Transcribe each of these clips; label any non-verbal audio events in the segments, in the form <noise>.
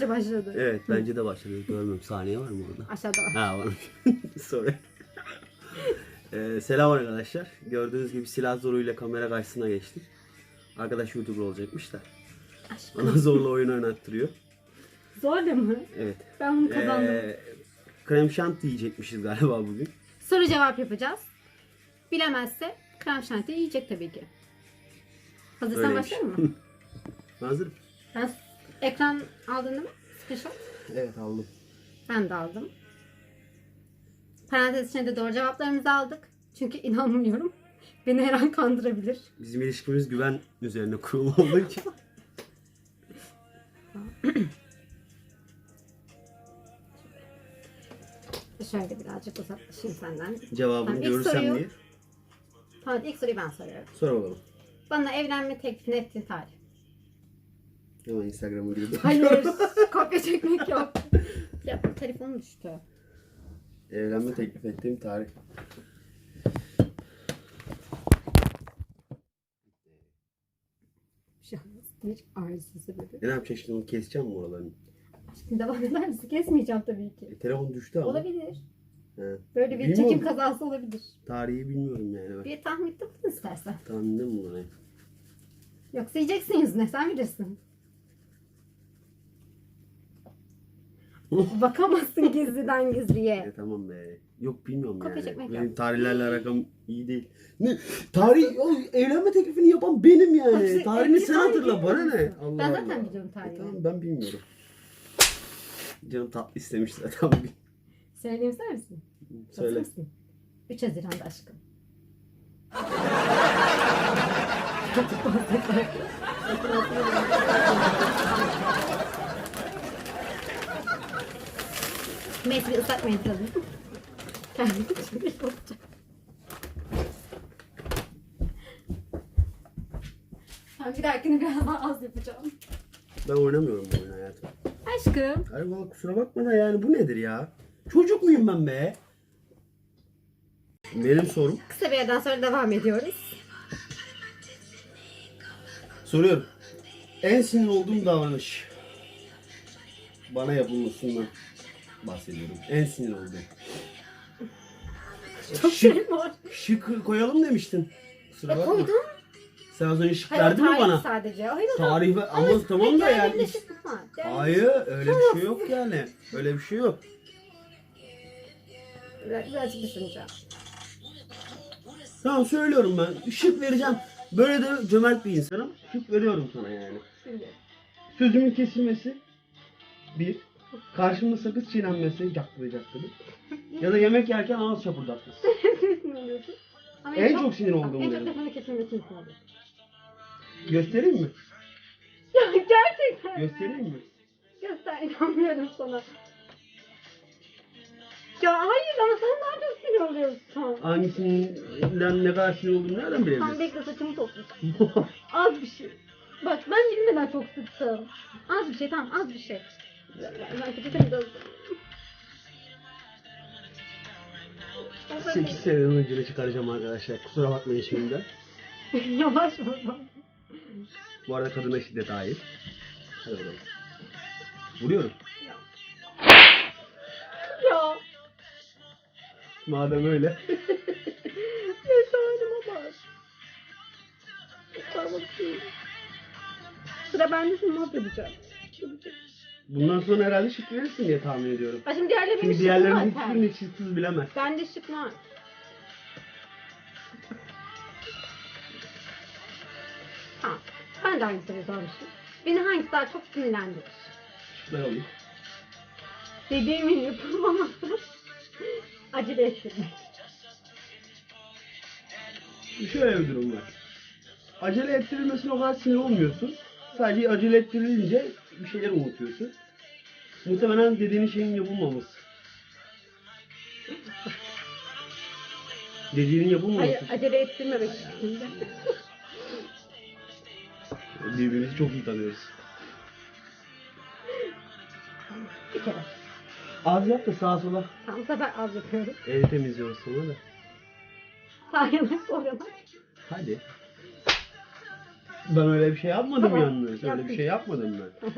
bence başladı. Evet bence de başladı. Görmüyorum. Saniye var mı orada? Aşağıda var. Ha var. <laughs> Sorry. Ee, selam arkadaşlar. Gördüğünüz gibi silah zoruyla kamera karşısına geçtim. Arkadaş YouTuber olacakmış da. Aşkım. Ona zorla oyun oynattırıyor. Zor mı? Evet. Ben bunu kazandım. Ee, krem şanti yiyecekmişiz galiba bugün. Soru cevap yapacağız. Bilemezse krem şanti yiyecek tabii ki. Hazırsan Öyleymiş. başlayalım mı? <laughs> Hazırım. Ben ekran aldın değil mi? Screenshot. Evet aldım. Ben de aldım. Parantez içinde doğru cevaplarımızı aldık. Çünkü inanmıyorum. <laughs> Beni her an kandırabilir. Bizim ilişkimiz güven üzerine kurulu olduğu için. <laughs> Şöyle birazcık uzaklaşayım senden. Cevabını Tamam, görürsem soruyu- diye. Tamam ilk soruyu ben soruyorum. Sor bakalım. Bana evlenme teklifini ettiğin tarih. Hemen Instagram'a girdim. Hayır. <laughs> kopya çekmek yok. Ya telefonum düştü. Evlenme teklif ettiğim tarih. An bir arıza sebebi. E ne yapacaksın şimdi onu keseceğim mi oralarını? Aşkım devam eder misin? Kesmeyeceğim tabii ki. E, telefon düştü ama. Olabilir. He. Böyle bir Bilmiyorum. çekim kazası olabilir. Tarihi bilmiyorum yani. Ben. Bir tahminde bulun istersen. Tahminde mi buna? Yoksa yiyeceksin yüzüne sen bilirsin. Bakamazsın gizliden gizliye. E tamam be. Yok bilmiyorum Kopya yani. çekmek Benim yok. tarihlerle alakam iyi değil. Ne? Tarih, o evlenme teklifini yapan benim yani. Hepsi- Tarihini hepsi sen tarih hatırla bana ne? Allah Ben Allah. zaten biliyorum E, tarihini. tamam ben bilmiyorum. Canım tatlı istemiş zaten bugün. Söyleyeyim ister misin? Hazır Söyle. mısın? 3 Haziran'da aşkım. <laughs> Bir ıslatmayın tabii. Kendim için bir olacak. Ben bir dahakini biraz daha az yapacağım. Ben oynamıyorum bu oyunu hayatım. Aşkım. Ay valla kusura bakma da yani bu nedir ya? Çocuk muyum ben be? Benim sorum. Kısa bir yerden sonra devam ediyoruz. Soruyorum. En sinir olduğum davranış. Bana yapılmasından bahsediyorum. En sinir olduğum. Çok Şık, var. şık koyalım demiştin. Kusura E bakma. koydum. Sen az önce şık Hayır, verdin mi tarih bana? sadece. Hayır, o da- Tarih ver- ama tamam da yani. Var. Değerlerinde Hayır öyle bir şey yok yani. Öyle bir şey yok. Biraz- Birazcık düşüneceğim. Tamam söylüyorum ben. Şık vereceğim. Böyle de cömert bir insanım. Şık veriyorum sana yani. Şimdi. Sözümün kesilmesi. Bir. Karşımda sakız çiğnenmesi. Cakkıdı cakkıdı. Ya da yemek yerken ağız çapırdatması. <laughs> Oluyorsun? Ama En çok sinir olduğum En çok benim. lafını kesilmesi için oluyor. Göstereyim mi? Ya gerçekten. mi? Göstereyim mi? Göster inanmıyorum sana. Ya hayır ama sen çok sinir oluyorsun. Hangisinden ne kadar sinir olduğumu nereden Tam bilebiliriz? bekle saçımı toplayacağım. <laughs> Az bir şey. Bak ben bilmeden çok sıktım. Az bir şey tamam az bir şey. Ben, ben peçetemi de alacağım. 8 seneden önce de çıkaracağım arkadaşlar. Kusura bakmayın şimdiden. Yavaş vur bak. Bu arada kadına şiddet ait. Hadi bakalım. Vuruyorum. Ya. Madem öyle. <laughs> Mesalime bak. Bakayım. Sıra bende şimdi mahvedeceğim. Bundan sonra herhalde şık verirsin diye tahmin ediyorum. Ha şimdi diğerleri Çünkü diğerlerinin zaten. hiçbirini şıksız bilemez. Bende şık var. Ha, ben de soruyu sormuşum. Beni hangisi daha çok sinirlendirir? Şıklar alayım. Dediğimin yapılmaması. <laughs> Acele ettirmek. Şöyle bir durum var. Acele ettirilmesine o kadar sinir olmuyorsun. Sadece acele ettirilince bir şeyler unutuyorsun. Muhtemelen dediğin şeyin yapılmaması. Dediğinin yapılmaması. Hayır, acele ettirmemek için. Birbirimizi çok iyi tanıyoruz. Bir kere. Az yap da sağa sola. Tamam, bu sefer az yapıyorum. El temizliyoruz sonra da. Sağ yanak, sol. Hadi. Ben öyle bir şey yapmadım Tamam, yalnız. Öyle yaptın. bir şey yapmadım ben.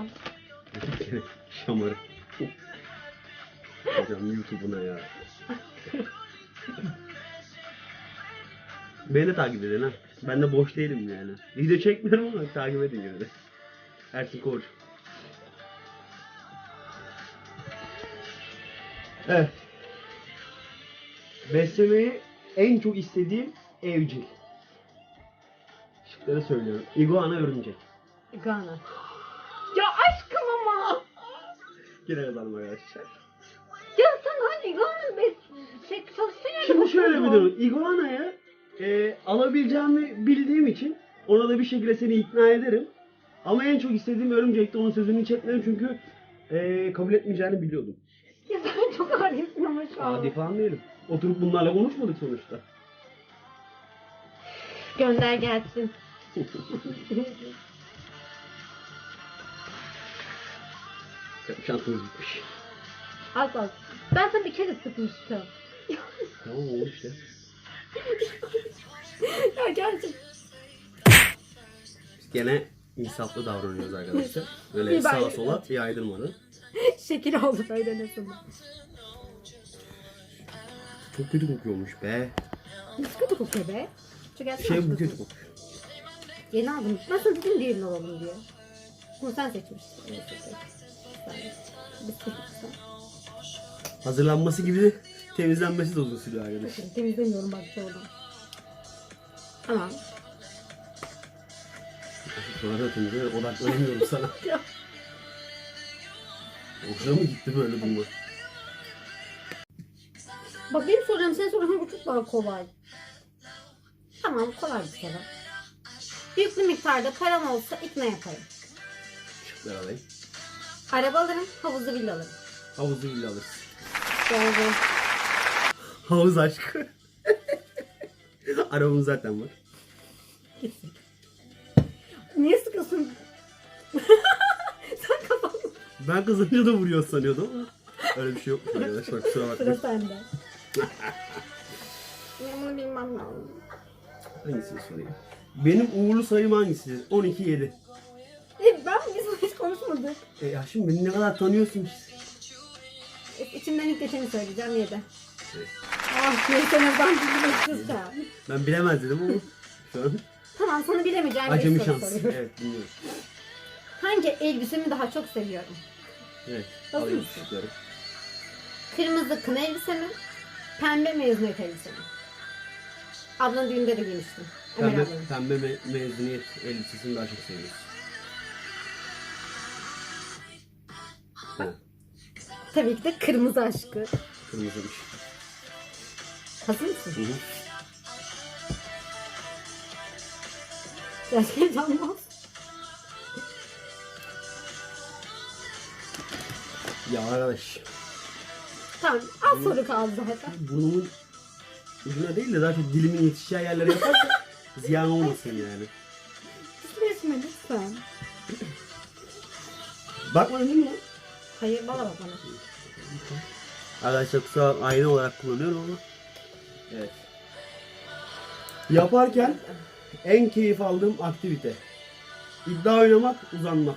Al. Şamarı. Hocam YouTube'una ya. Beni takip edin ha. Ben de boş değilim yani. Video çekmiyorum ama takip edin yine de. Ersin Koç. Evet. Beslemeyi en çok istediğim evcil. Şıkları söylüyorum. Iguana örümcek. Gana. Ya aşkım ama. Kazandım arkadaşlar. Ya sen hani bes şey çalıştın ya. Şimdi şöyle bir durum. Iguana'ya e, alabileceğimi bildiğim için ona da bir şekilde seni ikna ederim. Ama en çok istediğim örümcekte onun sözünü çekmedim çünkü e, kabul etmeyeceğini biliyordum. Ya sen çok adisin ama şu an. Adi falan değilim. Oturup bunlarla konuşmadık sonuçta. Gönder gelsin. <laughs> Şansımız bitmiş. Az az. Ben sana bir kere sıkmıştım. Tamam oldu işte. <laughs> ya gerçekten. Gene insaflı davranıyoruz arkadaşlar. Böyle İyi sağa sola yaydırmadan. <laughs> Şekil oldu böyle nasıl? Çok kötü kokuyormuş be. Nasıl kötü kokuyor be? Şu gelsin Şey bu başkası. kötü kokuyor. Yeni aldım. Nasıl dedim diğerini alalım diye. Bunu sen seçmiştin. Evet, evet. Hazırlanması gibi temizlenmesi de uzun sürüyor arkadaş. Bakın temizlemiyorum bak çoğudan. Tamam. Sonra temizle odaklanamıyorum sana. <laughs> Hoşuna mı gitti böyle durma? Bak benim sorularım senin soruların bu çok daha kolay. Tamam kolay bir kere. Yüklü miktarda param olsa ikna yaparım. Şıklar alayım. Araba alırım, havuzlu villa alırım. Bile alırız. Doğru. Havuz aşkı. Arabamız zaten var. Niye sıkıyorsun? <laughs> Sen kafanı. Ben kazanınca da vuruyor sanıyordum ama öyle bir şey yokmuş arkadaşlar kusura Sıra bakmayın. sende. <laughs> Ben bunu bilmem lazım. Hangisini sorayım? Benim uğurlu sayım hangisi? 12 7. Konuşmadık. E ya şimdi beni ne kadar tanıyorsun ki? E, içimden ilk geçeni söyleyeceğim yedi. Evet. Ah neyse ne ben bilmek sen. Ben bilemez dedim ama şu an Tamam sana bilemeyeceğim bir acemi soru şans. soruyorum. Evet dinliyorum. Hangi elbisemi daha çok seviyorum? Evet. Hazır Alayım mısın? şıkları. Kırmızı kına elbise mi? Pembe mezuniyet elbise mi? Ablanın düğünde de giymiştim. Ömer Pembe, ablanın. pembe me- mezuniyet elbisesini daha çok seviyoruz. Ha, Tabii ki de kırmızı aşkı. kırmızıymış. Hazır mısın? Hı hı. Gerçekten canmaz. Ya arkadaş, Tamam az soru kaldı zaten. burnumun ucuna değil de daha çok dilimin yetişeceği yerlere yaparsa <laughs> ziyan olmasın yani. Resme lütfen. Bakmadın değil mi? Hayır bana bak bana. Arkadaşlar kusura bakma, ayna olarak kullanıyorum ama. Evet. Yaparken en keyif aldığım aktivite. İddia oynamak, uzanmak.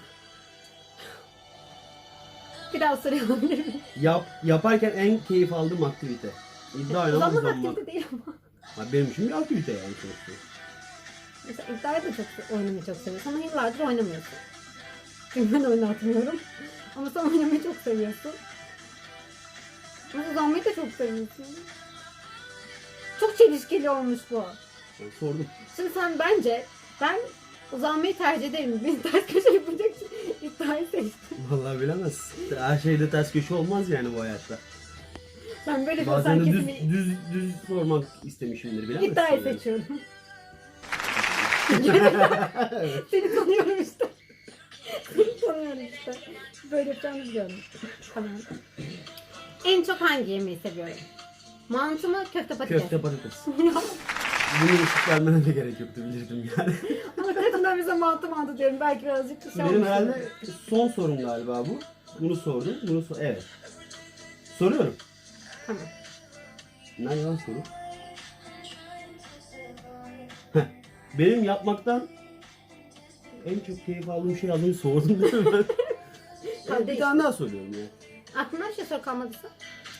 Bir daha soru alabilir miyim? Yap, yaparken en keyif aldığım aktivite. İddia oynamak, Uzanmak uzanmak. aktivite değil ama. Ha, benim için bir aktivite yani sonuçta. Mesela iddiayı da çok oynamayı çok seviyorsun ama yıllardır oynamıyorsun. Çünkü ben oynatmıyorum. Ama sen oynamayı çok seviyorsun. Ama uzanmayı da çok seviyorsun. Çok çelişkili olmuş bu. Ben sordum. Şimdi sen bence ben uzanmayı tercih ederim. <laughs> Beni ters köşe yapacak iddiayı seçtim. Vallahi bilemez. Her şeyde ters köşe olmaz yani bu hayatta. Ben böyle bir Bazen de düz, kesimi düz, düz sormak istemişimdir bilemezsin. iddiayı yani. seçiyorum. <laughs> Seni tanıyorum işte. Seni tanıyorum işte. Böyle yapacağını biliyorum. Tamam. En çok hangi yemeği seviyorum? Mantı mı köfte patates? Köfte patates. <laughs> Bunu ışık vermene de gerek yoktu bilirdim yani. <laughs> Ama kadından bize mantı mantı diyorum. Belki birazcık şey Benim herhalde son sorum galiba bu. Bunu sordum. Bunu sor evet. Soruyorum. Tamam. Nerede lan soru? Heh. Benim yapmaktan en çok keyif aldığım şey az önce sordum değil mi <laughs> ben? Bir tane daha söylüyorum ya. Aklına bir şey soru kalmadıysa.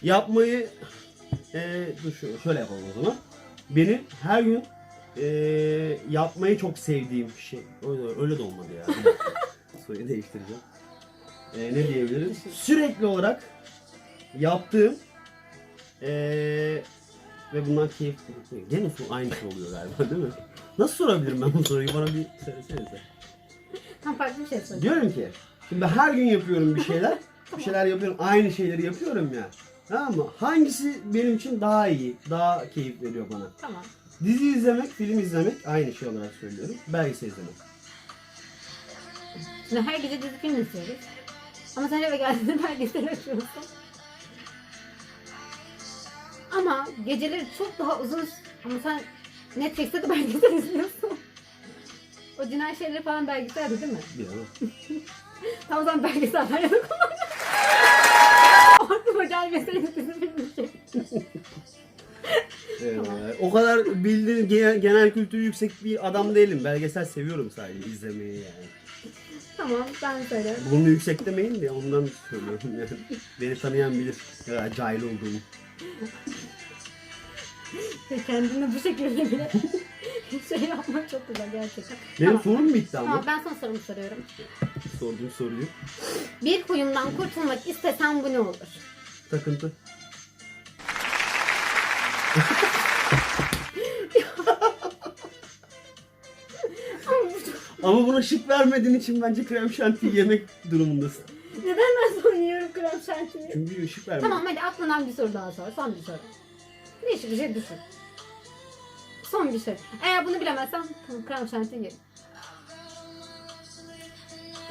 Yapmayı e, dur şu- şöyle yapalım o zaman. Benim her gün e, yapmayı çok sevdiğim şey. Öyle, öyle de olmadı ya. Bir dakika. <laughs> Soruyu değiştireceğim. E, ne diyebilirim? Sürekli olarak yaptığım e, ve bundan keyif Gene su aynı şey oluyor galiba değil mi? Nasıl sorabilirim ben bu soruyu? Bana bir söylesenize. Tam farklı bir şey söyle. Diyorum ki şimdi her gün yapıyorum bir şeyler. bir şeyler yapıyorum. Aynı şeyleri yapıyorum ya. Tamam mı? Hangisi benim için daha iyi, daha keyif veriyor bana? Tamam. Dizi izlemek, film izlemek aynı şey olarak söylüyorum. Belgesel izlemek. Şimdi her gece dizi film izliyoruz. Ama sen eve geldiğinde belgesel açıyorsun. Ama geceleri çok daha uzun ama sen Netflix'te de belgesel izliyorsun. O cinayet şeyleri falan belgeseldi değil mi? Bilemem. <laughs> Tam o zaman belgeseller ya da kullanacağım. Aklıma gelmeseydi bizim film şey. <laughs> Ee, o kadar bildiğin genel, genel kültürü yüksek bir adam değilim. Belgesel seviyorum sadece izlemeyi yani. Tamam ben söylüyorum. Bunu yüksek demeyin de ondan söylüyorum yani. Beni tanıyan bilir. Ya, cahil olduğumu. Ve <laughs> kendini bu şekilde bile <laughs> şey yapmak çok güzel gerçekten. Benim Tamam. sorum bitti ama. Tamam ben son sorumu soruyorum. Sorduğum soruyu. Bir huyumdan kurtulmak istesem bu ne olur? Takıntı. Ama bu çok- Ama buna şık vermediğin için bence krem şanti yemek durumundasın. Neden ben son yiyorum krem şantiyi? Çünkü ışık vermedin. Tamam hadi aklından bir soru daha sor. Son bir soru. Değişik bir şey düşün. Son bir şey. Eğer bunu bilemezsen tamam, krem şanti yerim.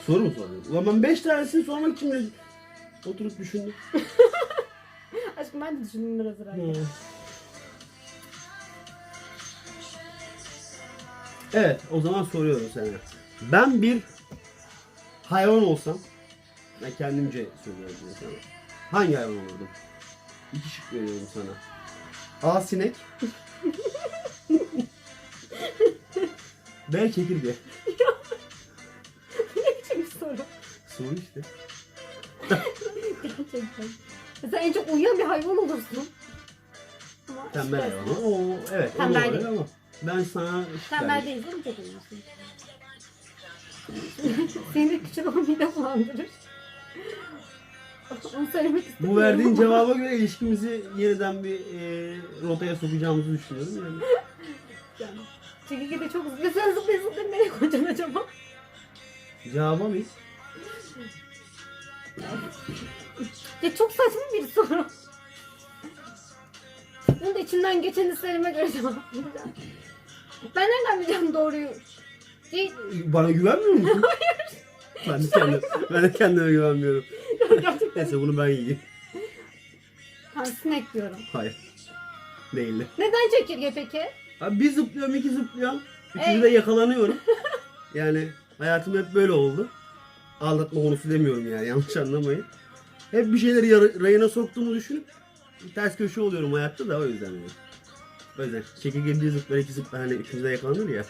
Soru mu soruyorsun? Ulan ben 5 tanesini sormak için de oturup düşündüm. <laughs> Aşkım ben de düşündüm biraz herhalde. Hmm. Evet, o zaman soruyorum sana. Ben bir hayvan olsam, ben kendimce söylüyorum bunu sana. Hangi hayvan olurdum? İki şık veriyorum sana. A. Sinek. B. Çekirge. <laughs> ne biçim bir soru? Soru işte. Gerçekten. Sen en çok uyuyan bir hayvan olursun. Ama Tembel şüphesiz. hayvan. Oo, evet, Tembel değil. ama ben sana şık Tembel değilsin çok uyuyorsun. <laughs> Seni küçük olan mide bulandırır. <laughs> Onu söylemek istemiyorum. Bu verdiğin <laughs> cevaba göre ilişkimizi yeniden bir e, rotaya sokacağımızı düşünüyorum. Yani. Yani. Çekirge de çok zıplıyor. Zıplaya zıplaya nereye koyacaksın acaba? Cevaba mı? Ya çok saçma bir soru. Bunu da içinden geçen hislerime göre cevaplayacağım. Ben nereden bileceğim doğruyu? Değil. Bana güvenmiyor musun? <laughs> Hayır. Ben de, kendim, ben de kendime güvenmiyorum. Neyse bunu ben yiyeyim. Ha, sinek diyorum. Hayır. Değil de. Neden çekirge peki? Abi bir zıplıyorum, iki zıplıyorum. Ey. Üçüncü de yakalanıyorum. Yani hayatım hep böyle oldu. Aldatma konusu demiyorum yani yanlış anlamayın. Hep bir şeyleri yara- rayına soktuğumu düşünüp ters köşe oluyorum hayatta da o yüzden yani. O yüzden çekirge bir zıplar iki zıplar hani üçüncüde yakalanır ya.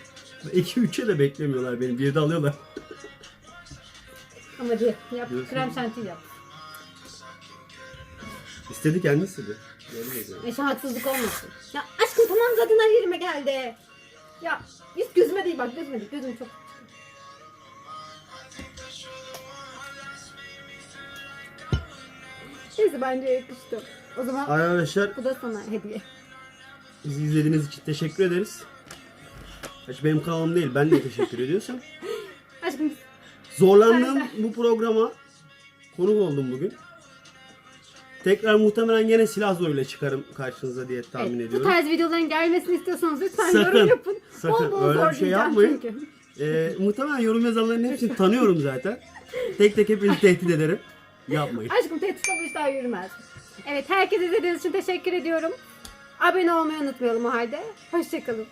İki üçe de beklemiyorlar beni bir de alıyorlar. Ama diye yap. Diyorsun. Krem şanti yap. İstedi kendi istedi. Öyle dedi. Eşe haksızlık olmasın. Ya aşkım tamam zaten her yerime geldi. Ya hiç gözüme değil bak gözüme değil. Gözüm çok Neyse bence yakıştı. O zaman Arkadaşlar bu da sana hediye. bizi izlediğiniz için teşekkür ederiz. Hiç benim kanalım değil ben de teşekkür ediyorsam. <laughs> Aşkım Zorlandığım bu programa konuk oldum bugün. Tekrar muhtemelen gene silah zoruyla çıkarım karşınıza diye tahmin evet, bu ediyorum. tarz videoların gelmesini istiyorsanız lütfen Sakın, yorum yapın. sakın, bol bol öyle bir şey yapmayın. çünkü. Ee, muhtemelen yorum yazanların hepsini tanıyorum zaten. Tek tek hepinizi tehdit ederim. Yapmayın. Aşkım tehditle bu işler yürümez. Evet herkese izlediğiniz için teşekkür ediyorum. Abone olmayı unutmayalım o halde. Hoşçakalın.